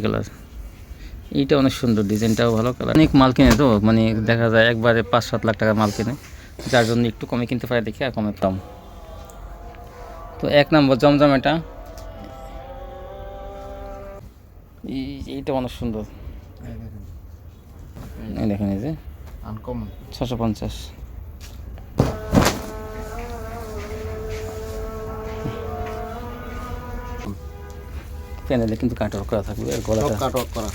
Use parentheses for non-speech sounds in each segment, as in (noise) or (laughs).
Colour এইটা অনেক সুন্দর ডিজাইনটাও ভালো কালার অনেক মাল কিনে তো মানে দেখা যায় একবারে পাঁচ সাত লাখ টাকার মাল কিনে। যার জন্য একটু কমে কিনতে পারে দেখি আর কমে দাম তো এক নম্বর জমজম এটা। এই- এইটা অনেক সুন্দর। এই দেখেন। এই যে। আনকমন ছশো পঞ্চাশ। প্যানেলে কিন্তু কাট করা থাকবে। আর গলাটা কাট অফ করা।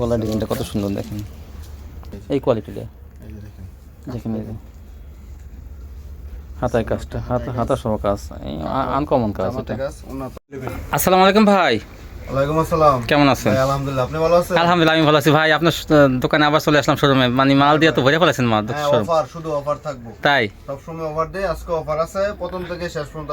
গলার ডিজাইনটা কত সুন্দর দেখেন। এই কোয়ালিটিটা। দেখেন। দেখেন এই হাতায় কাজটা হাতা হাতা সহ কাজ। আনকমন কাজ আসসালামু আলাইকুম ভাই। ওয়ালাইকুম আসসালাম। কেমন আছেন? আলহামদুলিল্লাহ আপনি ভালো আছেন? আলহামদুলিল্লাহ আমি ভালো আছি। ভাই আপনার দোকানে আবার চলে আসলাম শোরুমে। মানে মাল দিয়ে তো ভরে ফেলেছেন মাল হ্যাঁ অফার শুধু অফার থাকব। তাই? সবসময় অফার দেয় আজকে অফার আছে প্রথম থেকে শেষ পর্যন্ত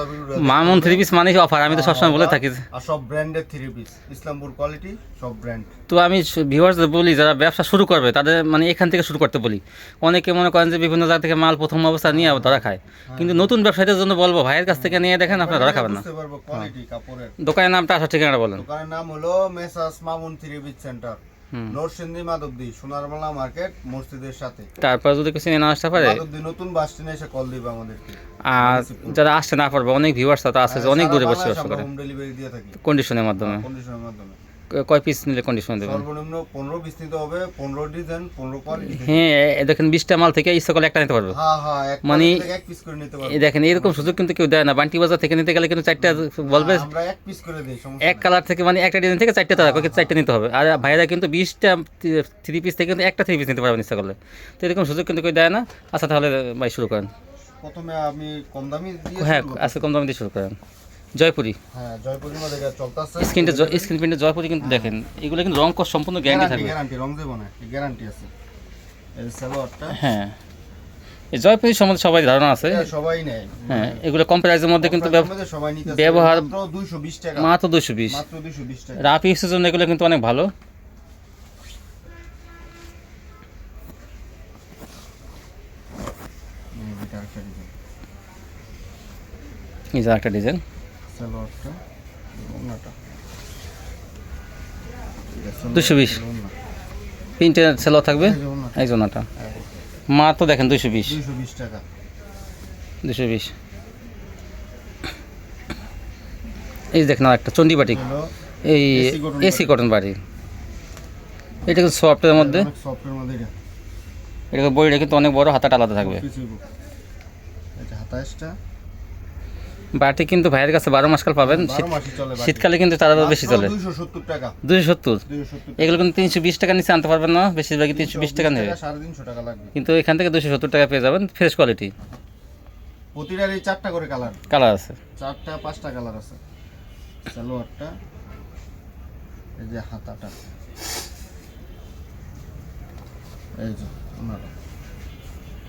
মামুন থ্রি পিস মানে অফার আমি তো সবসময় বলে থাকি। আর সব ব্র্যান্ডের থ্রি পিস ইসলামপুর কোয়ালিটি সব ব্র্যান্ড তো আমি ভিউয়ার্সদের বলি যারা ব্যবসা শুরু করবে তাদের মানে এখান থেকে শুরু করতে বলি। অনেকে মনে করেন যে বিভিন্ন জায়গা থেকে মাল প্রথম অবস্থা নিয়ে ধরা খায়। কিন্তু নতুন ব্যবসায়ীদের জন্য বলব ভাইয়ের কাছ থেকে নিয়ে দেখেন আপনারা ধরা খাবেন না। কাপড়ের। দোকানের নামটা আসার ঠিকানাটা বলেন। দোকানের নাম হলো Messrs Mamun three piece centre. Narsingdi Madhabdi Sonarmala market মসজিদের সাথে। তারপর যদি কিছু না আসতে পারে। মাধবদী নতুন বাস স্ট্যান্ডে এসে কল দিবে আমাদেরকে। আর যারা আসতে না পারবে অনেক ভিউয়ার্স তো আছে অনেক দূরে বসে ব্যবসা করে। হোম ডেলিভারি দিয়ে থাকি। কন্ডিশনের মাধ্যমে। কন্ডিশনের মাধ্যমে। কয় পিস নিলে কন্ডিশন দেবেন? সর্বনিম্ন পনেরো পিস নিতে হবে পনেরো ডিজাইন পনেরো কোয়ালিটি হ্যাঁ দেখেন বিশটা মাল থেকে ইচ্ছা করলে একটা নিতে পারবে। হ্যাঁ হ্যাঁ এক মানে- এক পিস করে নিতে পারবে। দেখেন এরকম সুযোগ কিন্তু কেউ দেয় না। বান্টি বাজার থেকে নিতে গেলে কিন্তু চারটা বলবে আমরা এক পিস করে দিই সমস্যা এক কালার থেকে মানে একটা ডিজাইন থেকে চারটে তারা চারটে নিতে হবে। আর ভাইরা কিন্তু বিশটা থ্রি পিস থেকে কিন্তু একটা থ্রি পিস নিতে পারবেন ইচ্ছা করলে। তো এরকম সুযোগ কিন্তু কেউ দেয় না। আচ্ছা তাহলে ভাই শুরু করেন। প্রথমে আমি কম দামি দিয়ে হ্যাঁ। আজকে কম দাম দিয়ে শুরু করেন। জয়পুরি। হ্যাঁ জয়পুরি মধ্যে চলতেছে। স্ক্রিনটা স্ক্রিন প্রিন্টে জয়পুরি কিন্তু দেখেন। এগুলো কিন্তু রং কস সম্পূর্ণ গ্যারান্টি থাকবে। গ্যারান্টি রং দেবো না গ্যারান্টি আছে। এই সালোয়ারটা। হ্যাঁ। এই জয়পুরি সম্বন্ধে সবাই ধারণা আছে। সবাই নেয়। হ্যাঁ এগুলো কম প্রাইসের মধ্যে কিন্তু সবাই নিতে ব্যবহার- মাত্র 220 টাকা। মাত্র দুশো বিশ। মাত্র 220 টাকা। রাফ ইউসের জন্য এগুলো কিন্তু অনেক ভালো। এই যে একটা ডিজাইন সালোয়ারটা ওনাটা দুশো বিশ। প্রিন্টের সেলো থাকবে? এই জন্যটা মাত্র দেখেন দুশো বিশ। টাকা। দুশো বিশ। এই দেখেন একটা চণ্ডীবাটিক হলো এই এসি কটন বাড়ি এটা কিন্তু সফটের মধ্যে। অনেক এটা। এটা বইটা কিন্তু অনেক বড় হাতাটা আলাদা থাকবে। হাতাশটা বাটি কিন্তু ভাইয়ের কাছে বারো মাসকাল পাবেন। 12 শীত- মাসই চলে বাকি। শীতকালে কিন্তু তারা বেশি চলে। 270 দুশো সত্তর এগুলো কিন্তু তিনশো বিশ টাকা নিচে আনতে পারবেন না বেশিরভাগই তিনশো বিশ টাকা নেবে। কিন্তু এখান থেকে দুশো সত্তর টাকা পেয়ে যাবেন ফ্রেশ কোয়ালিটি প্রতিটার এই চারটা করে কালার। কালার আছে। চারটা পাঁচটা কালার আছে। সালোয়ারটা এই যে হাতাটা। এই যে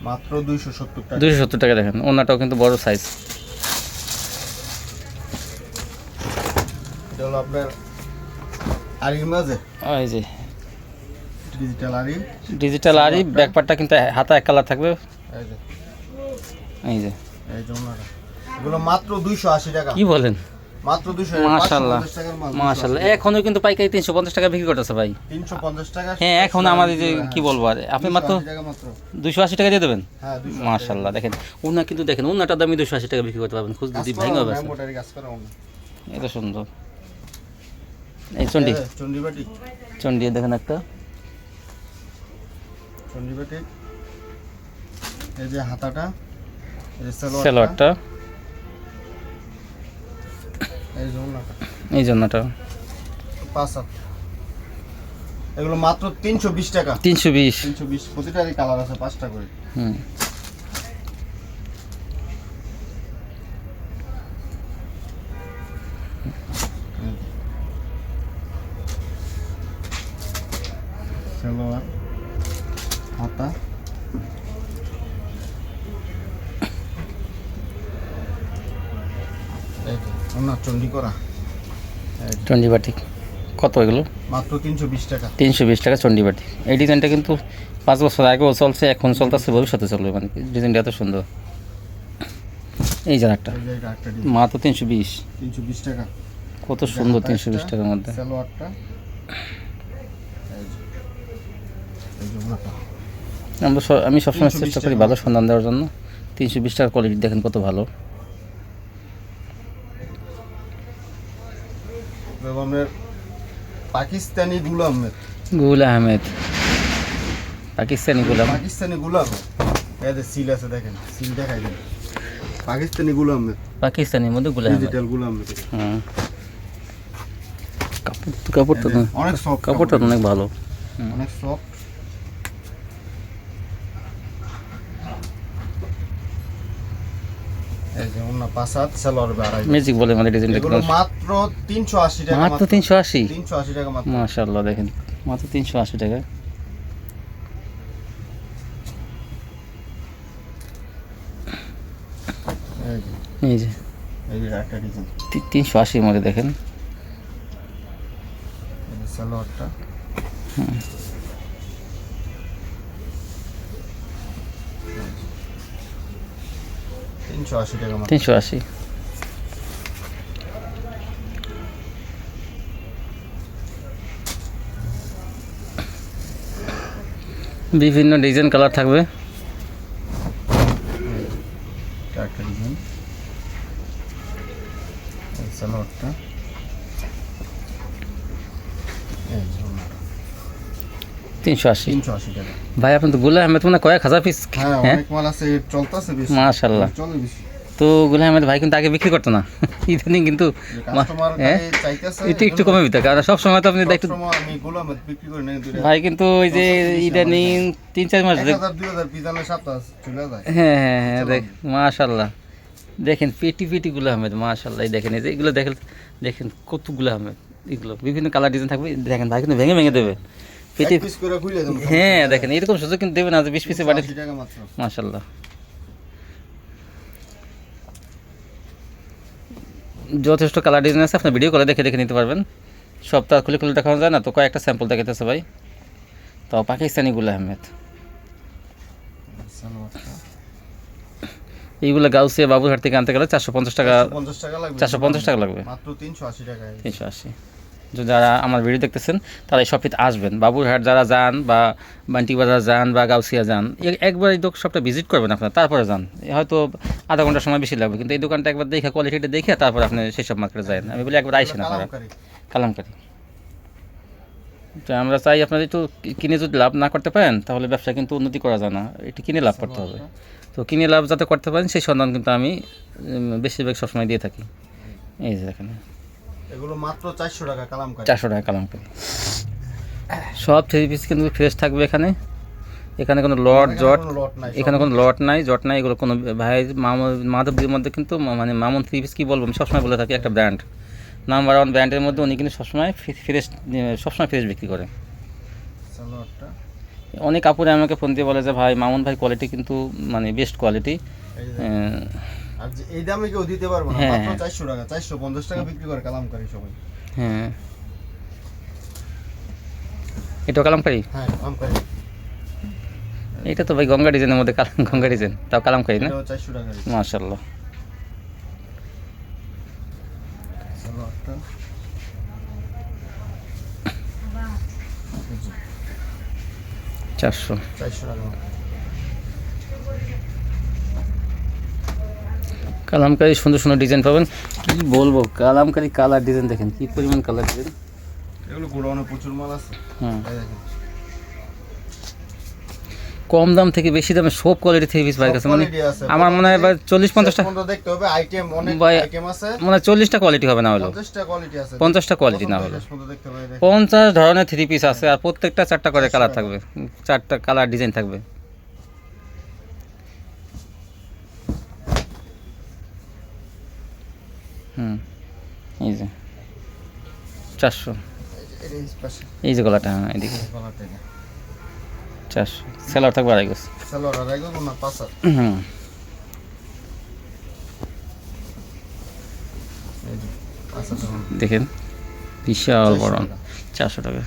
মাত্র দুইশো সত্তর টাকা। দুশো সত্তর টাকা দেখেন ওনাটাও কিন্তু বড় সাইজ এটা হলো আপনার আরির মাঝে। এই যে। ডিজিটাল আরি ডিজিটাল ব্যাকপারটা কিন্তু হাতা এক কালার থাকবে। এই যে। এই যে। এই যে এগুলো মাত্র দুইশো আশি টাকা। কি বলেন? মাত্র এখনও কিন্তু পাইকারি তিনশো পঞ্চাশ টাকা বিক্রি করতেছে ভাই। তিনশো পঞ্চাশ টাকা। হ্যাঁ এখন আমাদের যে কি বলব আর আপনি মাত্র 280 টাকা দুশো দিয়ে দেবেন? হ্যাঁ দেখেন। ওনা কিন্তু দেখেন দামি দুশো আশি টাকা বিক্রি করতে পারবেন। খুব যদি হবে। এটা সুন্দর। এই চন্ডি। হ্যাঁ, চন্ডিবাটি। চন্ডি দেখেন একটা। চন্ডিবাটি। এই যে হাতাটা এই সেলোয়ারটা। এই জন্যটা পাঁচ হাত। এগুলো মাত্র তিনশো বিশ টাকা। তিনশো বিশ। তিনশো বিশ। প্রতিটারই কালার আছে পাঁচটা করে। হুম। এই চন্ডিবাটি কত এগুলো? মাত্র তিনশো বিশ টাকা। তিনশো বিশ টাকা চন্ডিবাটি এই ডিজাইনটা কিন্তু পাঁচ বছর আগেও চলছে এখন চলতেছে ভবিষ্যতে চলবে মানে ডিজাইনটা এত সুন্দর। এই যে একটা মাত্র তিনশো বিশ। তিনশো বিশ টাকা। কত সুন্দর তিনশো বিশ টাকার মধ্যে। আমরা আমি সবসময় চেষ্টা করি ভালো সন্ধান দেওয়ার জন্য। তিনশো বিশ টাকার কোয়ালিটি দেখেন কত ভালো এবং আপনার পাকিস্তানি গুলাম গুল আহমেদ। পাকিস্তানি গুলাম। পাকিস্তানি গুলাম এদের সিল আছে দেখেন সিল দেখাই দেন। পাকিস্তানি গুলাম পাকিস্তানির মধ্যে গুল আহমেদ। ডিজিটাল গুলাম হুম কাপড় কাপড়টা অনেক সফট কাপড়টা অনেক ভালো। অনেক সফট যে অন্য পাঁচ হাত সালোয়ার বাড়াই ম্যাজিক বলে আমাদের ডিজাইনটা এগুলো মাত্র তিনশো আশি টাকা মাত্র তিনশো আশি? তিনশো আশি টাকা মাত্র। দেখেন। মাত্র তিনশো আশি টাকা। এই যে। এই যে। একটা ডিজাইন মধ্যে দেখেন। যে তিনশো আশি টাকা তিনশো আশি। বিভিন্ন ডিজাইন কালার থাকবে এটা একটা ডিজাইন এই সালোয়ারটা এই যে ওনাটা। তিনশো আশি। তিনশো আশি টাকা। ভাই আপনি তো গুলা আহমেদ মানে কয়েক হাজার পিস হ্যাঁ হ্যাঁ? মাল আছে চলতেছে মাশাল্লাহ চলে বেশি। তো গুলা আহমেদ ভাই কিন্তু আগে বিক্রি করতো না। (laughs) ইদানিং কিন্তু হ্যাঁ? একটু একটু কমে দিতে কারণ সব সময় তো আপনি একটু ভাই কিন্তু ওই যে ইদানিং তিন চার মাস হ্যাঁ হ্যাঁ হ্যাঁ দেখ মাশাল্লাহ দেখেন পেটি পেটি গুলো আহমেদ মাশাল্লাহ দেখেন এই যে এগুলো দেখেন দেখেন কতগুলো আহমেদ। এগুলো বিভিন্ন কালার ডিজাইন থাকবে। দেখেন ভাই কিন্তু ভেঙে ভেঙে দেবে। পেটি হ্যাঁ দেখেন এরকম সুযোগ কিন্তু দেবে না যে বিশ পিসে বাড়ি টাকা মাশাল্লাহ যথেষ্ট কালার ডিজাইন আছে আপনার ভিডিও করে দেখে দেখে নিতে পারবেন। সপ্তাহ খুলে খুলে দেখানো যায় না তো কয়েকটা স্যাম্পল দেখাতেছে ভাই। তো পাকিস্তানি গুলা আহমেদ। এইগুলো গাউসিয়া বাবুরহাট থেকে আনতে গেলে চারশো পঞ্চাশ টাকা টাকা চারশো পঞ্চাশ টাকা লাগবে। মাত্র তিনশো আশি টাকায়। তিনশো আশি। যারা আমার ভিডিও দেখতেছেন তারা এই শপটিতে আসবেন। বাবুরহাট যারা যান বা বান্টি বাজার যান বা গাউসিয়া যান একবার এই শপটা ভিজিট করবেন আপনার তারপরে যান। হয়তো আধা ঘণ্টা সময় বেশি লাগবে কিন্তু এই দোকানটা একবার দেখে কোয়ালিটিটা দেখে তারপর আপনি সেই সব মার্কেটে যায় আমি বলি একবার আইসেন আপনারা। কালামকারী। তো আমরা চাই আপনারা একটু কিনে যদি লাভ না করতে পারেন তাহলে ব্যবসা কিন্তু উন্নতি করা যায় না। একটু কিনে লাভ করতে হবে। তো কিনে লাভ যাতে করতে পারেন সেই সন্ধান কিন্তু আমি বেশিরভাগ সবসময় দিয়ে থাকি। এই যে দেখেন এগুলো মাত্র চারশো টাকা কালামকারী চারশো টাকা কালামকারি সব থ্রি পিস কিন্তু ফ্রেশ থাকবে এখানে। এখানে কোনো লট জট এখানে কোনো লট নাই জট নাই এগুলো কোনো ভাই মাধবদীর মধ্যে কিন্তু মানে মামুন থ্রি পিস কী বলব? আমি সবসময় বলে থাকি একটা ব্র্যান্ড নাম্বার ওয়ান ব্র্যান্ডের মধ্যে উনি কিন্তু সবসময় ফ্রেশ সবসময় ফ্রেশ বিক্রি করে। অনেক কাপড়ে আমাকে ফোন দিয়ে বলে যে ভাই মামুন ভাই কোয়ালিটি কিন্তু মানে বেস্ট কোয়ালিটি আর এই দামে কেউ দিতে পারব না হ্যাঁ, মাত্র হ্যাঁ। চারশো টাকা চারশো পঞ্চাশ টাকা বিক্রি করে কালামকারী সবাই। হ্যাঁ। এটা কালামকারি? হ্যাঁ কালামকারী। এটা তো ভাই গঙ্গা ডিজাইনের মধ্যে কালাম গঙ্গা ডিজাইন। তাও কালামকারি না? চারশো টাকা মাশাল্লাহ চারশো। চারশো টাকা। কালামকারি সুন্দর সুন্দর ডিজাইন পাবেন। কি বলব কালামকারি কালার ডিজাইন দেখেন কি পরিমাণ কালার ডিজাইন এগুলো গোডাউনে প্রচুর মাল আছে। হুম। কম দাম থেকে বেশি দামে সব কোয়ালিটি থ্রি পিস বাইর কাছে মানে আমার মনে হয় চল্লিশ পঞ্চাশটা দেখতে হবে আইটেম অনেক আইটেম আছে। মনে হয় চল্লিশটা কোয়ালিটি হবে না হলো পঞ্চাশটা কোয়ালিটি আছে। না হলো। পঞ্চাশ ধরনের থ্রি পিস আছে আর প্রত্যেকটা চারটা করে কালার থাকবে। চারটা কালার ডিজাইন থাকবে। হুম এই যে। চারশো। এই যে গলাটা হ্যাঁ এদিকে। চারশো। সেলার থাকবে আড়াই গোছ সালোয়ার আর এগুলো না পাঁচ হুম। দেখেন বিশাল বড়। চারশো টাকা।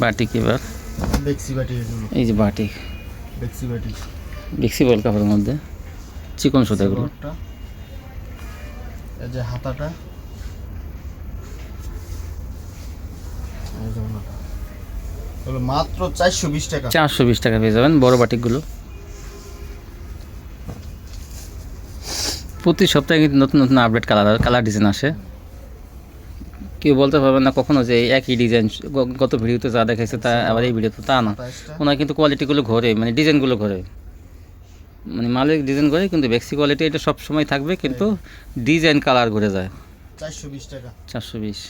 বাটিক এবার? বাটি এই যে বাটিক বেক্সি বাটিক ফ্লেক্সিবল কাপড়ের মধ্যে। চিকন সুতা এগুলো। সালোয়ারটা এই যে হাতাটা। মাত্র চারশো বিশ টাকা। চারশো বিশ টাকা পেয়ে যাবেন বড় বাটিকগুলো। প্রতি সপ্তাহে কিন্তু নতুন নতুন আপডেট কালার কালার ডিজাইন আসে। কেউ বলতে পারবেন না কখনো যে একই ডিজাইন গত ভিডিওতে যা দেখাইছে তা আবার এই ভিডিওতে তা না। ওনার কিন্তু কোয়ালিটিগুলো ঘরে মানে ডিজাইনগুলো ঘরে। মানে মালিক ডিজাইন করে কিন্তু বেক্সি কোয়ালিটি এটা সব সময় থাকবে কিন্তু ডিজাইন কালার ঘুরে যায়। চারশো বিশ টাকা। চারশো বিশ।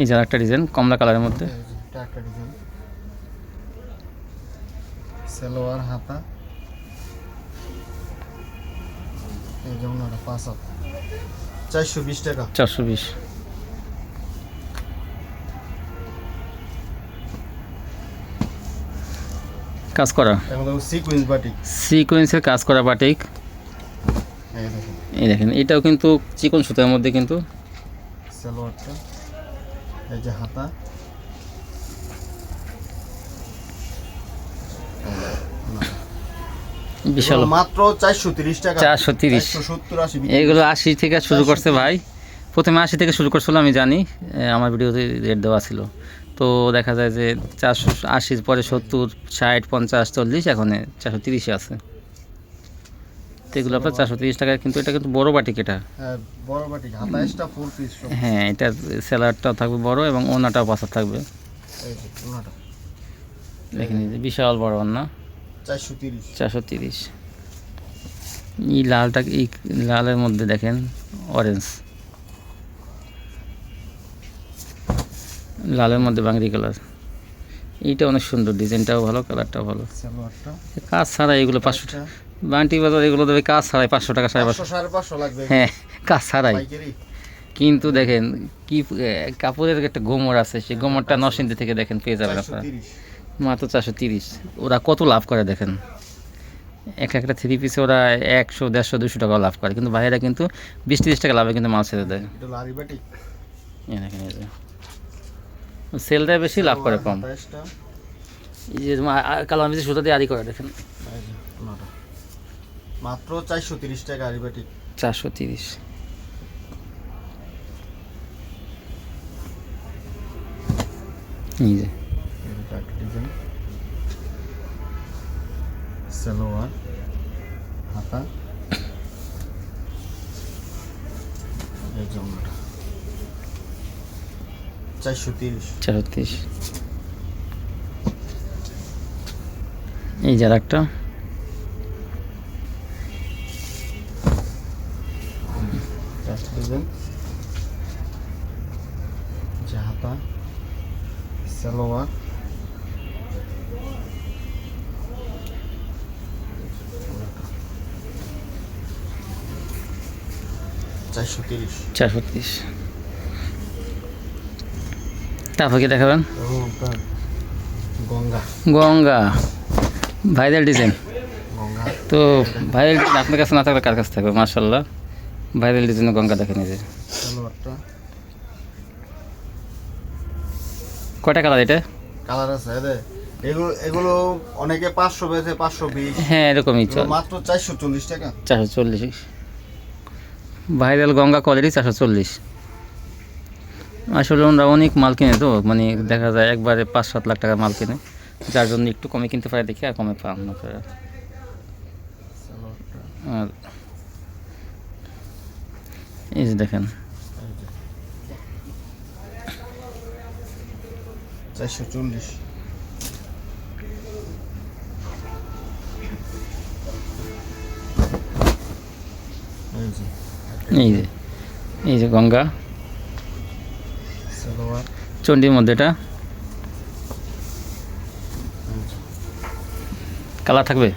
এই যার একটা ডিজাইন কমলা কালারের মধ্যে। যে একটা ডিজাইন সালোয়ার হাতা। এই যেমন ওটা পাঁচ হাত। চারশো বিশ টাকা। চারশো বিশ। কাজ করা? বাটিক সিকোয়েন্সের কাজ করা বাটিক এই এই দেখেন এটাও কিন্তু চিকন সুতার মধ্যে কিন্তু সালোয়ারটা এই যে হাতা। বিশাল। মাত্র চারশো তিরিশ টাকা। 430 সত্তর আশি এইগুলো আশি থেকে শুরু করছে ভাই। প্রথমে আশি থেকে শুরু করছিল আমি জানি। আমার ভিডিওতে রেট দেওয়া ছিল। তো দেখা যায় যে চারশো আশির পরে সত্তর ষাট পঞ্চাশ চল্লিশ এখন চারশো তিরিশে আছে। তো এগুলো আপনার চারশো তিরিশ টাকা কিন্তু এটা কিন্তু বড় বাটিক এটা। হ্যাঁ হ্যাঁ এটা স্যালাডটাও থাকবে বড় এবং ওনাটাও পাশা থাকবে। দেখেন বিশাল বড় ওনা। চারশো তিরিশ। এই লালটা এই লালের মধ্যে দেখেন অরেঞ্জ লালের মধ্যে বাংরি কালার এইটা অনেক সুন্দর ডিজাইনটাও ভালো কালারটাও ভালো। কাজ ছাড়া এগুলো পাঁচশো টাকা বান্টি বাজার এগুলো দেবে কাজ ছাড়াই পাঁচশো টাকা সাড়ে পাঁচশো। হ্যাঁ কাজ ছাড়াই। কিন্তু দেখেন কি কাপড়ের একটা গোমর আছে সেই গোমরটা নরসিংদী থেকে দেখেন পেয়ে যাবেন আপনারা। মাত্র চারশো তিরিশ। ওরা কত লাভ করে দেখেন? এক একটা থ্রি পিসে ওরা একশো দেড়শো দুশো টাকা লাভ করে। কিন্তু বাইরে কিন্তু বিশ তিরিশ টাকা লাভে কিন্তু মাল ছেড়ে দেয়। সেল দেয় বেশি লাভ করে কম। এই যে তোমার কালো আমি সুতো দিয়ে আদি করে দেখেন। মাত্র চারশো তিরিশ টাকা আরি চারশো তিরিশ। এই যে। এটা ডিজাইন সালোয়ার হাতা এই যে চারশো তিরিশ চারশো তিরিশ এই যার একটা চারশো তিরিশ। তারপর কি দেখাবেন? গঙ্গা। গঙ্গা। Viral design. তো ভাইরাল ডিজাইন আপনার কাছে না থাকলে কার কাছে থাকবে? মার্শাল্লাহ ভাইরাল ডিজাইনের গঙ্গা যে সালোয়ারটা। কয়টা কালার এটা? কালার আছে এগুলো এগুলো অনেকে পাঁচশো বেছে পাঁচশো বিশ। হ্যাঁ এরকমই চল। মাত্র চারশো চল্লিশ টাকা। চারশো চল্লিশ। ভাইরাল গঙ্গা কোয়ালিটি চারশো চল্লিশ। আসলে ওনারা অনেক মাল কিনে তো মানে দেখা যায় একবারে পাঁচ সাত লাখ টাকার মাল কিনে। যার জন্য একটু কমে কিনতে পারে দেখি, আর কমে পান না আর এই যে দেখেন। চারশো চল্লিশ। এই যে এই যে গঙ্গা। চণ্ডীর মধ্যে এটা। কালার থাকবে?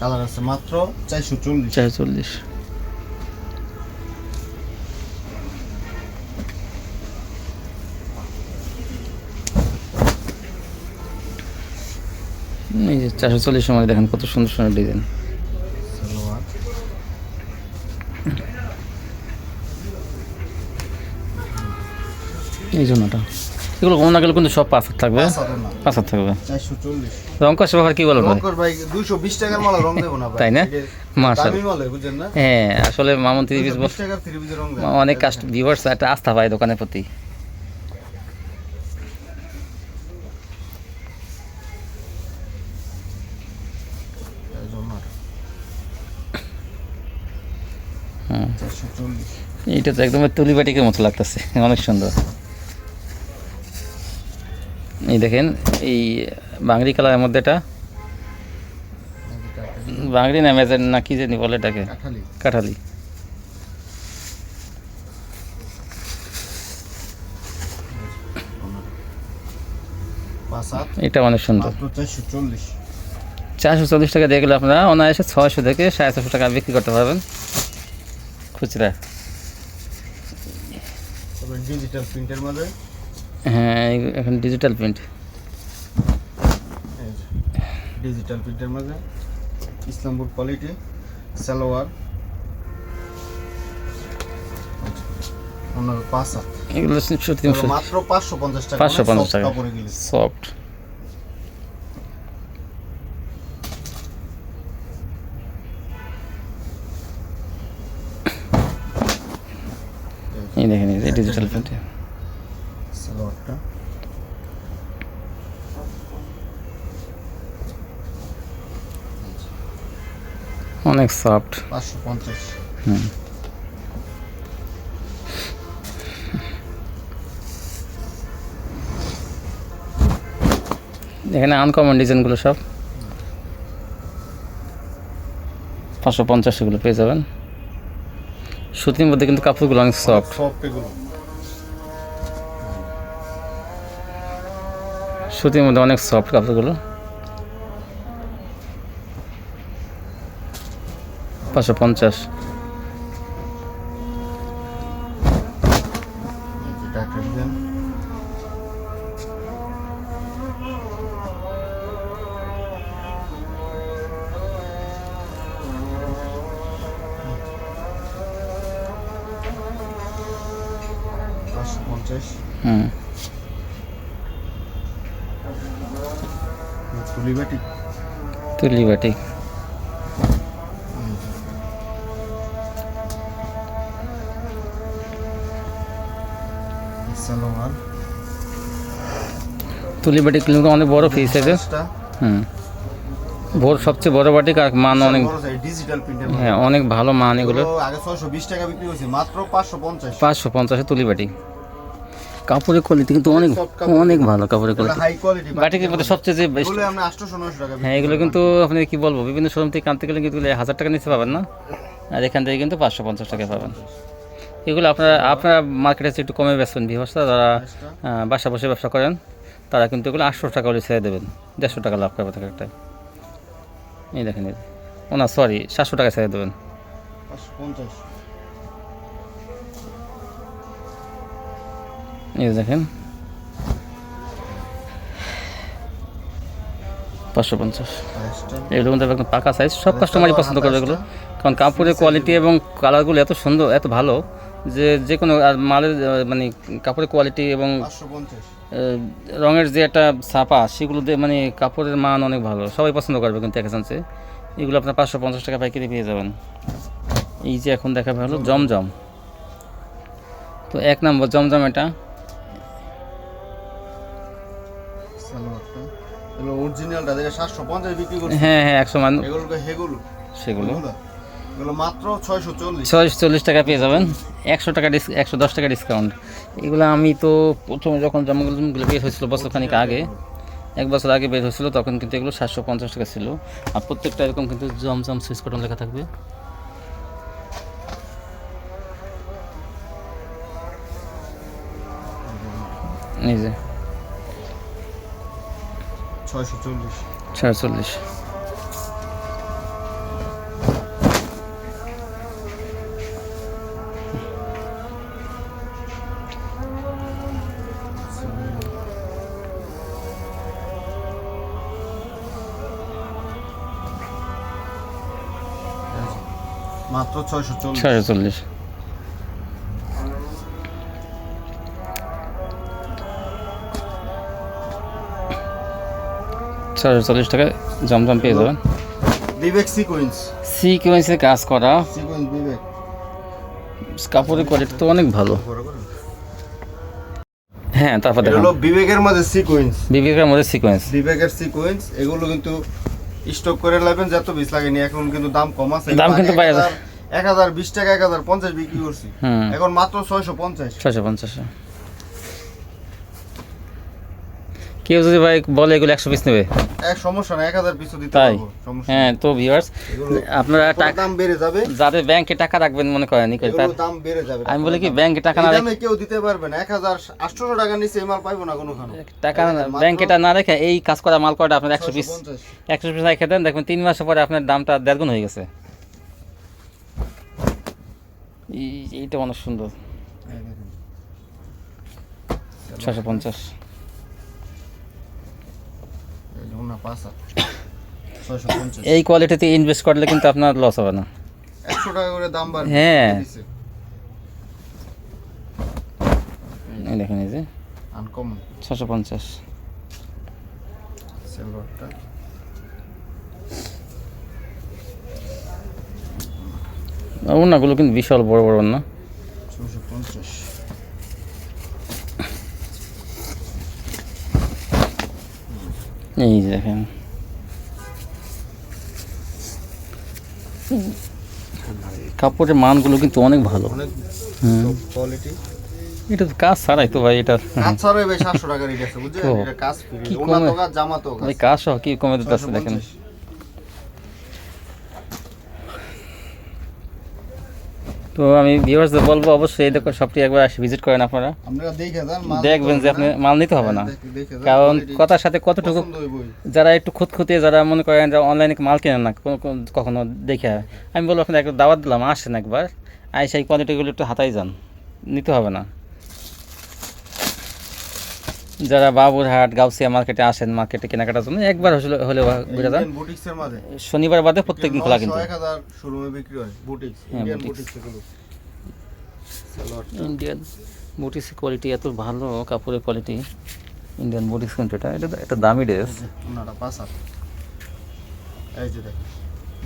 কালার আছে মাত্র চারশো চল্লিশ। চারশো চল্লিশ। এই যে চারশো চল্লিশ সময় দেখেন কত সুন্দর সুন্দর ডিজাইন। এই জন্যটা এগুলো কোনো না গেলে কিন্তু সব পাঁচ থাকবে। পাঁচ থাকবে। কি বলব ভাই? দুইশো বিশ টাকার মালা রং দেবো না তাই না? হ্যাঁ আসলে মামুন থ্রি পিস বিশ টাকার থ্রি পিসের রং দেবো। অনেক কাস্ট ভিউয়ার্স একটা আস্থা পায় দোকানের প্রতি। হুম। এইটা তো একদম তুলি বাটিকের মতো লাগতেছে অনেক সুন্দর। এই দেখেন এই বাংরি কালারের মধ্যে এটা। বাংরি না মেজেন না কি জানি বলে এটাকে? কাঠালি। এটা অনেক সুন্দর। চারশো চল্লিশ। টাকা দিয়ে গেলে আপনারা অনায়াসে ছয়শো থেকে সাড়ে ছশো টাকা বিক্রি করতে পারবেন। খুচরা। ডিজিটাল প্রিন্টের মধ্যে হ্যাঁ এখন ডিজিটাল প্রিন্ট ডিজিটাল প্রিন্টের মধ্যে ইসলামপুর কোয়ালিটি সালোয়ার এগুলো সত্যি মাত্র পাঁচশো পঞ্চাশ টাকা পাঁচশো পঞ্চাশ টাকা। সফট এই দেখেন এই ডিজিটাল প্রিন্ট সালোয়ারটা অনেক সফট পাঁচশো পঞ্চাশ। হুম। এখানে আনকমন ডিজাইনগুলো সব। পাঁচশো পঞ্চাশ এগুলো পেয়ে যাবেন। সুতির মধ্যে কিন্তু কাপড়গুলো অনেক সফট সফট সুতির মধ্যে অনেক সফট কাপড়গুলো। পাঁচশো পঞ্চাশ। হুম। তুলি বাটি তুলি বাটি সালোয়ার তুলি বাটি কিন্তু অনেক বড় পিস আছে সাইজটা হুম বড় সবচেয়ে বড় বাটি আর মান অনেক ডিজিটাল প্রিন্টের হ্যাঁ অনেক ভালো মান এগুলো। আগে ছয়শো বিশ টাকা বিক্রি হয়েছে মাত্র পাঁচশো পঞ্চাশ। পাঁচশো পঞ্চাশে তুলি বাটি কাপড়ের কোয়ালিটি কিন্তু অনেক অনেক ভালো কাপড়ের কোয়ালিটি হাই কোয়ালিটি বাটিকের মধ্যে সবচেয়ে যে বেস্ট হ্যাঁ এগুলো কিন্তু আপনি কি বলব বিভিন্ন শোরুম থেকে আনতে গেলে কিন্তু হাজার টাকা নিতে পাবেন না। আর এখান থেকে কিন্তু পাঁচশো পঞ্চাশ টাকা পাবেন। এগুলো আপনারা আপনারা মার্কেটে একটু কমে বেচবেন বিহসটা যারা বাসা বসে ব্যবসা করেন তারা কিন্তু এগুলো আটশো টাকা করে ছেড়ে দেবেন। দেড়শো টাকা লাভ করবে থাকে একটা। এই দেখেন এই ও না সরি সাতশো টাকা ছেড়ে দেবেন। পঞ্চাশ এই দেখেন। পাঁচশো পঞ্চাশ। এগুলোর মধ্যে একদম পাকা সাইজ সব কাস্টমারই পছন্দ করবে এগুলো। কারণ কাপড়ের কোয়ালিটি এবং কালারগুলো এত সুন্দর এত ভালো যে যে কোনো আর মালের মানে কাপড়ের কোয়ালিটি এবং রঙের যে একটা ছাপা সেগুলো মানে কাপড়ের মান অনেক ভালো। সবাই পছন্দ করবে কিন্তু এক চান্সে এগুলো আপনার পাঁচশো পঞ্চাশ টাকা পাইকারি পেয়ে যাবেন। এই যে এখন দেখা ভালো জমজম। তো এক নম্বর জমজম এটা। এগুলো অরিজিনালটা দেখে সাতশো পঞ্চাশ বিক্রি করছে। হ্যাঁ হ্যাঁ একশো মান এগুলো হেগুলো। সেগুলো। এগুলো? মাত্র ছয়শো চল্লিশ। ছয়শো চল্লিশ টাকা পেয়ে যাবেন। একশো টাকা ডিস একশো দশ টাকা ডিসকাউন্ট এগুলো আমি তো প্রথমে যখন জন্মগুলো বের হয়েছিল বছরখানিক আগে এক বছর আগে বের হয়েছিল তখন কিন্তু এগুলো সাতশো পঞ্চাশ টাকা ছিল। আর প্রত্যেকটা এরকম কিন্তু জমজম সুইচ কটন লেখা থাকবে। এই যে। ছয়শো চল্লিশ। ছয় চল্লিশ। মাত্র ছয়শো চল্লিশ। চল্লিশ টাকায় জমজম পেয়ে যাবেন। বিবেক সিকোয়েন্স সিকোয়েন্সে কাজ করা। সিকোয়েন্স বিবেক। কাপড়ের কোয়ালিটি তো অনেক ভালো। হ্যাঁ তারপর হলো বিবেকের মাঝে সিকোয়েন্স বিবেকের মধ্যে সিকোয়েন্স বিবেকের সিকোয়েন্স এগুলো কিন্তু স্টক করে লাবেন যত বেশ লাগেনি এখন কিন্তু দাম কম আছে। দাম কিন্তু বাইরে যায়। এক হাজার বিশ টাকা এক হাজার পঞ্চাশ বিক্রি করছি। এখন মাত্র ছয়শো পঞ্চাশ। ছশো পঞ্চাশ। কেউ যদি ভাই বলে এগুলো একশো পিস নেবে। সমস্যা না এক হাজার দিতে পারব হ্যাঁ তো ভিউয়ার্স আপনারা টাকা দাম বেড়ে যাবে। যাদের ব্যাংকে টাকা রাখবেন মনে করেন ই করে দাম বেড়ে যাবে। আমি বলি কি ব্যাংকে টাকা না এই রেখে দামে কেউ দিতে পারবে না। এক হাজার আটশোশো টাকার নিচে মাল পাইবো না কোনো টাকা ব্যাংকে টা না রেখে এই কাজ করা মাল করাটা আপনার একশো পিস একশো পিস রেখে দেন দেখবেন তিন মাস পরে আপনার দামটা দেড় গুণ হয়ে গেছে। এই- এইটা অনেক সুন্দর। ছশো পঞ্চাশ। ছয়শো পঞ্চাশ। এই কোয়ালিটিতে ইনভেস্ট করলে কিন্তু আপনার লস হবে না। একশো টাকা করে দাম বাড়বে। হ্যাঁ। দেখেন এই যে। আনকমন ছশো পঞ্চাশ। সিলভারটা ওনাগুলো কিন্তু বিশাল বড় বড় না? ছশো পঞ্চাশ। এই যে দেখেন। কাপড়ের মানগুলো কিন্তু অনেক ভালো। কোয়ালিটি এটা তো কাজ ছাড়াই তো ভাই এটা কাজ ছাড়াই ভাই সাতশো টাকা রেট আছে বুঝছেন এটা কাজ ফ্রি কি ওনা কমে? তো জামা তো কাজ। সহ কি কমে দিতে দেখেন। তো আমি ভিউয়ার্সদের বলব অবশ্যই এই দোকান সবটি একবার আসে ভিজিট করেন আপনারা। দেখবেন যে আপনি মাল নিতে হবে না। দেখে যান, কারণ কথার সাথে কতটুকু যারা একটু খুঁতখুঁতিয়ে যারা মনে করেন যে অনলাইনে মাল কেনেন না কখনো দেখে আমি বলব আপনার একটা দাওয়াত দিলাম আসেন একবার আই সেই কোয়ালিটিগুলো একটু হাতাই যান নিতে হবে না। যারা বাবুরহাট গাউসিয়া মার্কেটে আসেন মার্কেটে কেনাকাটার জন্য একবার হলে হলে ঘুরে যান। বুটিক্সের শনিবার বাদে প্রত্যেক দিন খোলা কিন্তু। 900, 1000 শোরুমে বিক্রি বুটিক্স ইন্ডিয়ান boutiques। বুটিক্স এগুলো। ইন্ডিয়ান বুটিক্স কোয়ালিটি এত ভালো কাপড়ের কোয়ালিটি ইন্ডিয়ান বুটিক্স কিন্তু এটা এটা এটা দামি ড্রেস ওনাটা পাঁচ হাত। এই যে দেখেন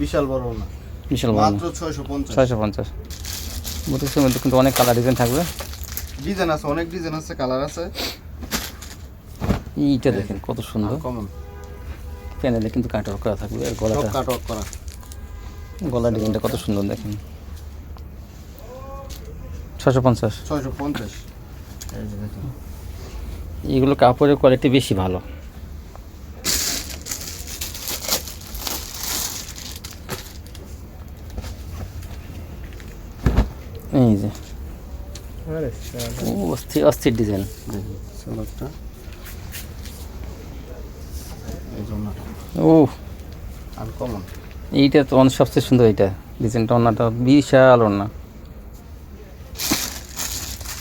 বিশাল বড় ওনা। বিশাল মাত্র ছয়শো পঞ্চাশ। বুটিক্সের মধ্যে কিন্তু অনেক কালার ডিজাইন থাকবে। ডিজাইন আছে অনেক ডিজাইন আছে কালার আছে। এইটা দেখেন কত সুন্দর। কমন। প্যানেলে কিন্তু কাট করা থাকবে আর গলাটা কাট অফ করা। গলার ডিজাইনটা কত সুন্দর দেখেন। ছশো পঞ্চাশ। ছয়শো পঞ্চাশ। এই যে দেখেন। এগুলো কাপড়ের কোয়ালিটি বেশি ভালো। এই যে। অস্থির অস্থির ডিজাইন। দেখেন সালোয়ারটা এই যে ওনাটা ও আনকমন এইটা তো অনেক সবচেয়ে সুন্দর এইটা। ডিজাইনটা ওনাটা বিশাল ওনা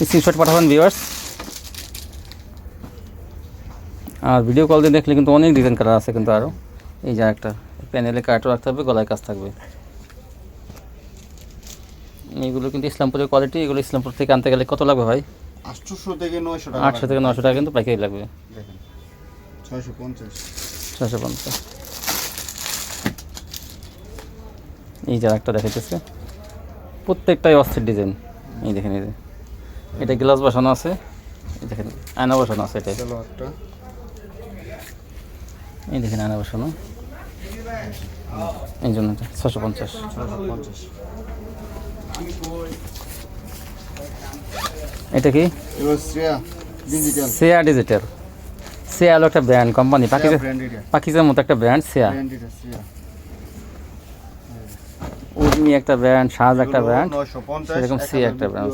স্ক্রিনশট পাঠাবেন ভিউয়ার্স আর ভিডিও কল দিয়ে দেখলে কিন্তু অনেক ডিজাইন কালার আছে কিন্তু আরও এই যে একটা প্যানেলে কাটও রাখতে হবে গলায় কাজ থাকবে। এইগুলো কিন্তু ইসলামপুরের কোয়ালিটি এগুলো ইসলামপুর থেকে আনতে গেলে কত লাগবে ভাই? আটশোশো থেকে নয়শো টাকা আটশো থেকে নশো টাকা কিন্তু পাইকারি লাগবে? ছয়শো পঞ্চাশ। ছশো পঞ্চাশ এই যে একটা দেখাইতেছে। প্রত্যেকটাই অস্থির ডিজাইন এই দেখেন এই যে। এটা গ্লাস বসানো আছে। এই দেখেন আয়না বসানো আছে এটা এই দেখেন আয়না বসানো। এই জন্য ছশো পঞ্চাশ। এটা কি? শ্রেয়া ডিজিটাল সেয়া হলো একটা ব্র্যান্ড কোম্পানি ব্র্যান্ড পাকিজার মতো একটা ব্র্যান্ড সেয়া উর্মি একটা ব্র্যান্ড সাজ একটা ব্র্যান্ড সেরকম সেয়া একটা ব্র্যান্ড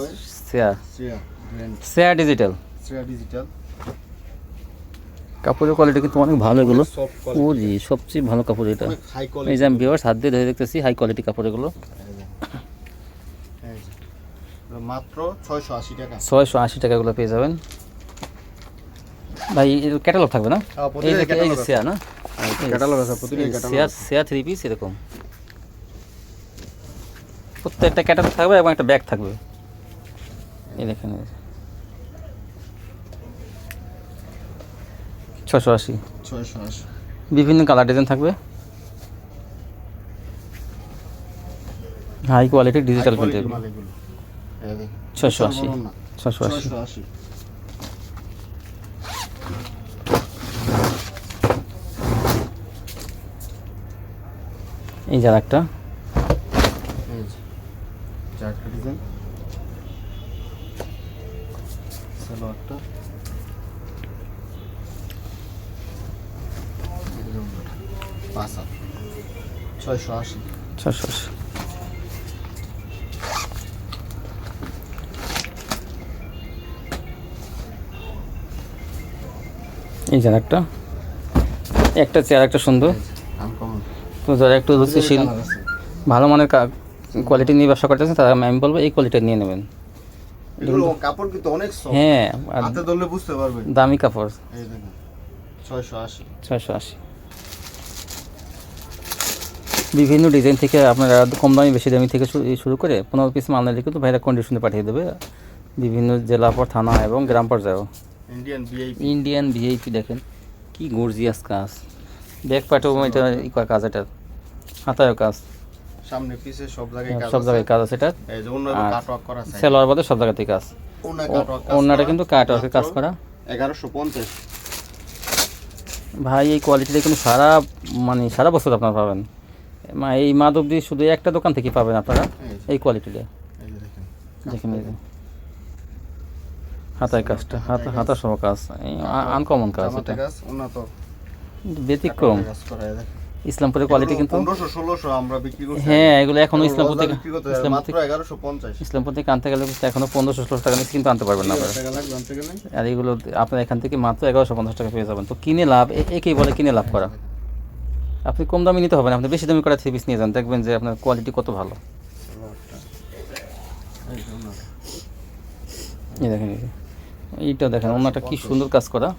সেয়া সেয়া ডিজিটাল শ্রেয়া ডিজিটাল কাপড়ের কোয়ালিটি কিন্তু অনেক ভালো এগুলো। ও জি সবচেয়ে ভালো কাপড় এটা। এই যে আমি ভিউয়ার্স হাত দিয়ে ধরে দেখতেছি হাই কোয়ালিটি কাপড় এগুলো মাত্র ছয়শো আশি টাকা। ছয়শো আশি টাকাগুলো পেয়ে যাবেন। ভাই ক্যাটালগ থাকবে না? হ্যাঁ, এই যে না? ক্যাটালগ আছে থ্রি পিস এরকম। প্রত্যেকটা ক্যাটালগ থাকবে এবং একটা ব্যাগ থাকবে। এই দেখেন ছশো আশি। আশি। বিভিন্ন কালার ডিজাইন থাকবে। হাই কোয়ালিটির ডিজিটাল প্রিন্ট। ছশো আশি। ছশো আশি। এই যার একটা এই যে, ডিজাইন যে ছয়শো আশি। আশি। এই একটা একটা চেয়ার একটা সুন্দর। তো যারা একটু রুচিশীল ভালো মানের কোয়ালিটি নিয়ে ব্যবসা করতেছেন তারা আমি বলব এই কোয়ালিটি নিয়ে নেবেন। কাপড় কিন্তু অনেক হ্যাঁ হাতে ধরলে বুঝতে পারবেন। দামি কাপড়। এই দেখেন আশি। ছয়শো আশি। বিভিন্ন ডিজাইন থেকে আপনারা কম দামি বেশি দামি থেকে শুরু করে পনেরো পিস মাল নিলে কিন্তু ভাইরা কন্ডিশনে পাঠিয়ে দেবে। বিভিন্ন জেলা পর থানা এবং গ্রাম পর্যায়েও। ইন্ডিয়ান ভিআইপি ইন্ডিয়ান ভিআইপি দেখেন কি গর্জিয়াস কাজ। ব্যাক পার্টেও এটা ই কাজ এটা? হাতায়ও কাজ। সামনে পিছে সব জায়গায় কাজ সব জায়গায় কাজ আছে এটা। এই যে অন্য আর কাটওয়ার্ক করা আছে। সেলোয়ার বাদে সব জায়গাতেই কাজ। অন্য ও- কাটওয়ার্ক ওনাটা কিন্তু কাট ওয়ার্কের কাজ করা। এগারোশো পঞ্চাশ। ভাই এই কোয়ালিটিটা কিন্তু সারা মানে সারা বছর আপনারা পাবেন। মা- এই মাধব দিয়ে শুধু একটা দোকান থেকে পাবেন আপনারা এই কোয়ালিটিটা দেখেন দেখেন হাতায় কাজটা। হাতা হাতা সহ কাজ। আনকমন কাজ। এটা। কাজ উন্নত। ব্যতিক্রম। ইসলামপুরের কোয়ালিটি কিন্তু আমরা বিক্রি করছি। হ্যাঁ এগুলো এখনও ইসলামপুর থেকে ইসলামপুর থেকে ইসলামপুর থেকে আনতে গেলে এখনও পনেরোশো ষোলোশো টাকা নিচে কিন্তু আনতে পারবেন না আর এগুলো আপনার এখান থেকে মাত্র এগারোশো পঞ্চাশ টাকা পেয়ে যাবেন। তো কিনে লাভ একেই বলে কিনে লাভ করা। আপনি কম দামে নিতে হবে না আপনি বেশি দামি করা থ্রি পিস নিয়ে যান দেখবেন যে আপনার কোয়ালিটি কত ভালো। এই দেখেন। এইটা দেখেন ওনাটা কি সুন্দর কাজ করা।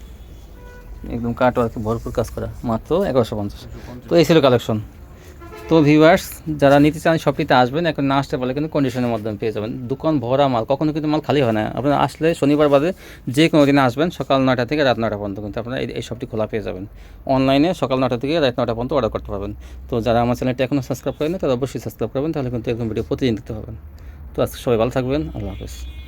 একদম কাট আর কি ভরপুর কাজ করা, মাত্র এগারোশো পঞ্চাশ। তো এই ছিল কালেকশন তো ভিউয়ার্স যারা নিতে চান শপটিতে আসবেন, এখন না আসতে পারলে কিন্তু কন্ডিশনের মাধ্যমে পেয়ে যাবেন। দোকান, ভরা মাল, কখনো কিন্তু মাল খালি হয় না। আপনারা আসলে শনিবার বাদে যে কোনো দিনে আসবেন, সকাল নয়টা থেকে রাত নয়টা পর্যন্ত কিন্তু আপনারা এই- শপটি খোলা পেয়ে যাবেন। অনলাইনে সকাল নয়টা থেকে রাত নয়টা পর্যন্ত অর্ডার করতে পারবেন। তো যারা আমার চ্যানেলটি এখনও সাবস্ক্রাইব করেন তারা অবশ্যই সাবস্ক্রাইব করবেন, তাহলে কিন্তু এরকম ভিডিও প্রতিদিন দেখতে পাবেন। তো আজকে সবাই ভালো থাকবেন, আল্লাহ হাফেজ।